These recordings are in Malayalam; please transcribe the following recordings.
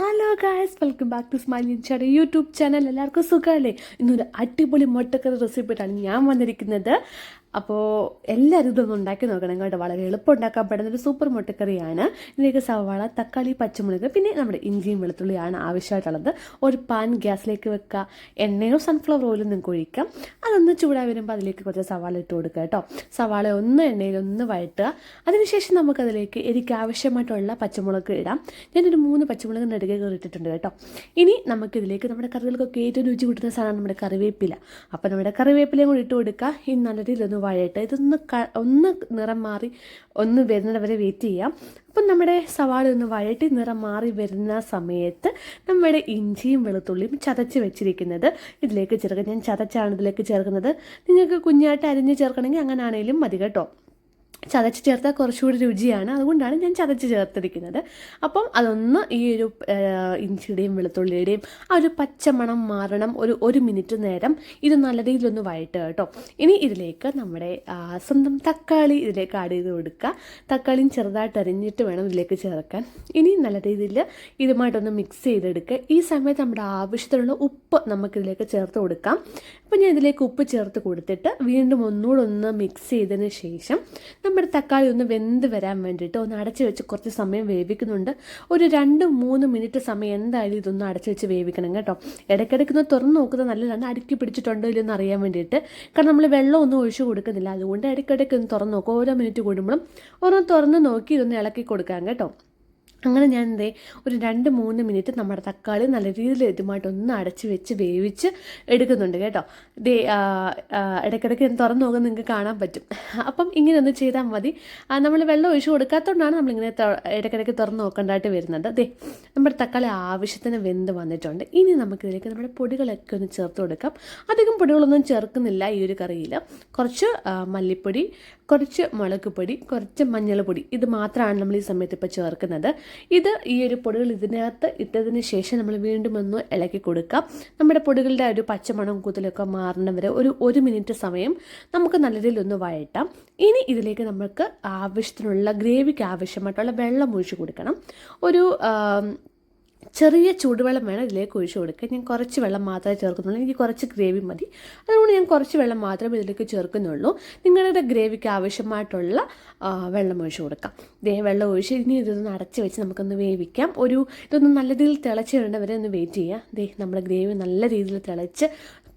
Hello guys welcome back to smile chat YouTube channel എല്ലാവർക്കും സുഖമല്ലേ? ഇന്നൊരു അടിപൊളി മുട്ടക്കറി റെസിപ്പിയിട്ടാണ് ഞാൻ വന്നിരിക്കുന്നത്. അപ്പോൾ എല്ലാവരും ഇതൊന്നും ഉണ്ടാക്കി നോക്കണം. കേട്ടോ വളരെ എളുപ്പം ഉണ്ടാക്കാൻ പറ്റുന്ന ഒരു സൂപ്പർ മുട്ടക്കറിയാണ്. ഇതിലേക്ക് സവാള തക്കാളി പച്ചമുളക് പിന്നെ നമ്മുടെ ഇഞ്ചിയും വെളുത്തുള്ളിയാണ് ആവശ്യമായിട്ടുള്ളത്. ഒരു പാൻ ഗ്യാസിലേക്ക് വെക്കുക. എണ്ണയോ സൺഫ്ലവർ ഓയിലും നിങ്ങൾക്ക് ഒഴിക്കാം അതൊന്ന് ചൂടായി വരുമ്പോൾ അതിലേക്ക് കുറച്ച് സവാള ഇട്ട് കൊടുക്കുക കേട്ടോ. സവാള ഒന്ന് എണ്ണയിൽ ഒന്ന് വഴറ്റുക. അതിനുശേഷം നമുക്കതിലേക്ക് എനിക്ക് ആവശ്യമായിട്ടുള്ള പച്ചമുളക് ഇടാം. ഞാനൊരു മൂന്ന് പച്ചമുളക് നെടുകെ കയറിയിട്ടുണ്ട് കേട്ടോ. ഇനി നമുക്കിതിലേക്ക് നമ്മുടെ കറികൾക്കൊക്കെ ഏറ്റവും രുചി കൂട്ടുന്ന സാധനമാണ് നമ്മുടെ കറിവേപ്പില. അപ്പോൾ നമ്മുടെ കറിവേപ്പിലയും കൂടി ഇട്ട് കൊടുക്കുക ഈ നല്ല രീതിയിലൊന്ന് വഴയിട്ട്. ഇതൊന്ന് ഒന്ന് നിറം മാറി ഒന്ന് വരുന്നത് വരെ വെയിറ്റ് ചെയ്യാം. അപ്പം നമ്മുടെ സവാള ഒന്ന് വഴറ്റി നിറം മാറി വരുന്ന സമയത്ത് നമ്മുടെ ഇഞ്ചിയും വെളുത്തുള്ളിയും ചതച്ച് വെച്ചിരിക്കുന്നത് ഇതിലേക്ക് ചേർക്കുക ഞാൻ ചതച്ചാണ് ഇതിലേക്ക് ചേർക്കുന്നത്. നിങ്ങൾക്ക് കുഞ്ഞായിട്ട് അരിഞ്ഞ് ചേർക്കണമെങ്കിൽ അങ്ങനെ ആണെങ്കിലും മതി കേട്ടോ. ചതച്ച് ചേർത്താൽ കുറച്ചുകൂടി രുചിയാണ്. അതുകൊണ്ടാണ് ഞാൻ ചതച്ച് ചേർത്തിരിക്കുന്നത്. അപ്പം അതൊന്ന് ഈ ഒരു ഇഞ്ചിയുടെയും വെളുത്തുള്ളിയുടെയും ആ ഒരു പച്ചമണം മാറണം ഒരു ഒരു മിനിറ്റ് നേരം ഇത് നല്ല രീതിയിലൊന്ന് വഴറ്റുക കേട്ടോ. ഇനി ഇതിലേക്ക് നമ്മുടെ സ്വന്തം തക്കാളി ഇതിലേക്ക് ആഡ് ചെയ്ത് കൊടുക്കുക. തക്കാളിയും ചെറുതായിട്ട് അരിഞ്ഞിട്ട് വേണം ഇതിലേക്ക് ചേർക്കാൻ. ഇനി നല്ല രീതിയിൽ ഇതുമായിട്ടൊന്ന് മിക്സ് ചെയ്തെടുക്കുക. ഈ സമയത്ത് നമ്മുടെ ആവശ്യത്തിനുള്ള ഉപ്പ് നമുക്കിതിലേക്ക് ചേർത്ത് കൊടുക്കാം. അപ്പം ഞാൻ ഇതിലേക്ക് ഉപ്പ് ചേർത്ത് കൊടുത്തിട്ട് വീണ്ടും ഒന്നുകൂടെ ഒന്ന് മിക്സ് ചെയ്തതിന് ശേഷം നമ്മുടെ തക്കാളി ഒന്ന് വെന്ത് വരാൻ വേണ്ടിയിട്ട് ഒന്ന് അടച്ചു വെച്ച് കുറച്ച് സമയം വേവിക്കുന്നുണ്ട്. ഒരു രണ്ട് മൂന്ന് മിനിറ്റ് സമയം എന്തായാലും ഇതൊന്ന് അടച്ചു വെച്ച് വേവിക്കണം കേട്ടോ. ഇടയ്ക്കിടയ്ക്ക് ഒന്ന് തുറന്ന് നോക്കുന്നത് നല്ലതാണ്. അടുക്കി പിടിച്ചിട്ടുണ്ടോ ഇല്ലെന്ന് അറിയാൻ വേണ്ടിയിട്ട്. കാരണം നമ്മൾ വെള്ളം ഒന്നും ഒഴിച്ചു കൊടുക്കുന്നില്ല. അതുകൊണ്ട് ഇടയ്ക്കിടയ്ക്ക് ഒന്ന് തുറന്ന് നോക്കും. ഓരോ മിനിറ്റ് കൂടുമ്പോഴും ഒന്ന് തുറന്ന് നോക്കി ഇതൊന്ന് ഇളക്കി കൊടുക്കാം കേട്ടോ. അങ്ങനെ ഞാൻ എന്തേ ഒരു രണ്ട് മൂന്ന് മിനിറ്റ് നമ്മുടെ തക്കാളി നല്ല രീതിയിൽ ഇതുമായിട്ട് ഒന്ന് അടച്ച് വെച്ച് വേവിച്ച് എടുക്കുന്നുണ്ട് കേട്ടോ. ദേ ഇടയ്ക്കിടയ്ക്ക് തുറന്നു നോക്കാൻ നിങ്ങൾക്ക് കാണാൻ പറ്റും. അപ്പം ഇങ്ങനെ ഒന്ന് ചെയ്താൽ മതി. നമ്മൾ വെള്ളം ഒഴിച്ച് കൊടുക്കാത്തതുകൊണ്ടാണ് നമ്മളിങ്ങനെ ഇടയ്ക്കിടയ്ക്ക് തുറന്ന് നോക്കേണ്ടതായിട്ട് വരുന്നത്. ദേ നമ്മുടെ തക്കാളി ആവശ്യത്തിന് വെന്ത് വന്നിട്ടുണ്ട്. ഇനി നമുക്കിതിലേക്ക് നമ്മുടെ പൊടികളൊക്കെ ഒന്ന് ചേർത്ത് കൊടുക്കാം. അധികം പൊടികളൊന്നും ചേർക്കുന്നില്ല ഈ ഒരു കറിയിൽ കുറച്ച് മല്ലിപ്പൊടി കുറച്ച് മുളക് പൊടി കുറച്ച് മഞ്ഞൾപ്പൊടി. ഇത് മാത്രമാണ് നമ്മൾ ഈ സമയത്ത് ഇപ്പോൾ ചേർക്കുന്നത്. ഇത് ഈ ഒരു പൊടികൾ ഇതിനകത്ത് ഇട്ടതിന് ശേഷം നമ്മൾ വീണ്ടും ഒന്ന് ഇളക്കി കൊടുക്കാം നമ്മുടെ പൊടികളുടെ ഒരു പച്ചമണം കൂത്തലൊക്കെ മാറണം വരെ ഒരു ഒരു മിനിറ്റ് സമയം നമുക്ക് നല്ല രീതിയിൽ ഒന്ന് വഴറ്റാം. ഇനി ഇതിലേക്ക് നമുക്ക് ആവശ്യത്തിനുള്ള ഗ്രേവിക്ക് ആവശ്യമായിട്ടുള്ള വെള്ളം ഒഴിച്ച് കൊടുക്കണം. ഒരു ചെറിയ ചൂടുവെള്ളം വേണം ഇതിലേക്ക് ഒഴിച്ചു കൊടുക്കുക ഞാൻ കുറച്ച് വെള്ളം മാത്രമേ ചേർക്കുന്നുള്ളൂ. എനിക്ക് കുറച്ച് ഗ്രേവി മതി. അതുകൊണ്ട് ഞാൻ കുറച്ച് വെള്ളം മാത്രമേ ഇതിലേക്ക് ചേർക്കുന്നുള്ളൂ. നിങ്ങളുടെ ഗ്രേവിക്ക് ആവശ്യമായിട്ടുള്ള വെള്ളം ഒഴിച്ചു കൊടുക്കാം. ദേ വെള്ളം ഒഴിച്ച് ഇനി ഇതൊന്ന് അടച്ച് വെച്ച് നമുക്കൊന്ന് വേവിക്കാം. ഒരു ഇതൊന്ന് നല്ല രീതിയിൽ തിളച്ച് വരേണ്ടവരെ ഒന്ന് വെയിറ്റ് ചെയ്യാം. ദേ നമ്മുടെ ഗ്രേവി നല്ല രീതിയിൽ തിളച്ച്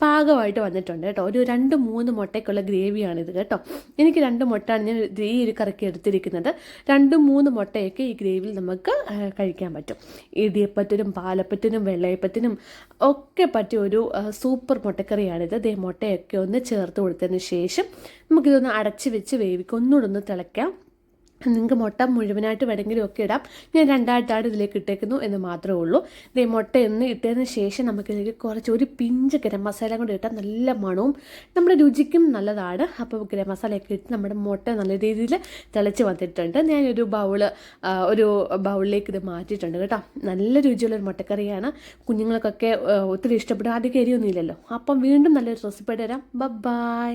പാകമായിട്ട് വന്നിട്ടുണ്ട് കേട്ടോ. ഒരു രണ്ട് മൂന്ന് മുട്ടയ്ക്കുള്ള ഗ്രേവിയാണിത് കേട്ടോ. എനിക്ക് രണ്ട് മുട്ടയാണ് ഞാൻ ഈ ഒരു കറക്കി എടുത്തിരിക്കുന്നത്. രണ്ട് മൂന്ന് മുട്ടയൊക്കെ ഈ ഗ്രേവിയിൽ നമുക്ക് കഴിക്കാൻ പറ്റും. ഇടിയപ്പത്തിനും പാലപ്പത്തിനും വെള്ളയപ്പത്തിനും ഒക്കെ പറ്റിയ ഒരു സൂപ്പർ മുട്ടക്കറിയാണിത്. ദേ മുട്ടയൊക്കെ ഒന്ന് ചേർത്ത് കൊടുത്തതിന് ശേഷം നമുക്കിതൊന്ന് അടച്ച് വെച്ച് വേവിക്കൊന്നുകൂടെ ഒന്ന് തിളയ്ക്കാം. നിങ്ങൾക്ക് മുട്ട മുഴുവനായിട്ട് വേണമെങ്കിലും ഒക്കെ ഇടാം. ഞാൻ രണ്ടായിട്ടാണ് ഇതിലേക്ക് ഇട്ടേക്കുന്നു എന്ന് മാത്രമേ ഉള്ളൂ. ഇതേ മുട്ട എന്ന് ഇട്ടതിന് ശേഷം നമുക്കിതിലേക്ക് കുറച്ച് ഒരു പിഞ്ച് ഗരം മസാല കൂടി ഇട്ടാൽ നല്ല മണവും നമ്മുടെ രുചിക്കും നല്ലതാണ്. അപ്പോൾ ഗരം മസാലയൊക്കെ ഇട്ട് നമ്മുടെ മുട്ട നല്ല രീതിയിൽ തിളച്ച് വന്നിട്ടുണ്ട്. ഞാനൊരു ബൗൾ ഒരു ബൗളിലേക്ക് ഇത് മാറ്റിയിട്ടുണ്ട് കേട്ടോ. നല്ല രുചിയുള്ളൊരു മുട്ടക്കറിയാണ്. കുഞ്ഞുങ്ങൾക്കൊക്കെ ഒത്തിരി ഇഷ്ടപ്പെടും. അധികം എരിയൊന്നുമില്ലല്ലോ അപ്പം വീണ്ടും നല്ലൊരു റെസിപ്പി തരാം ബൈ.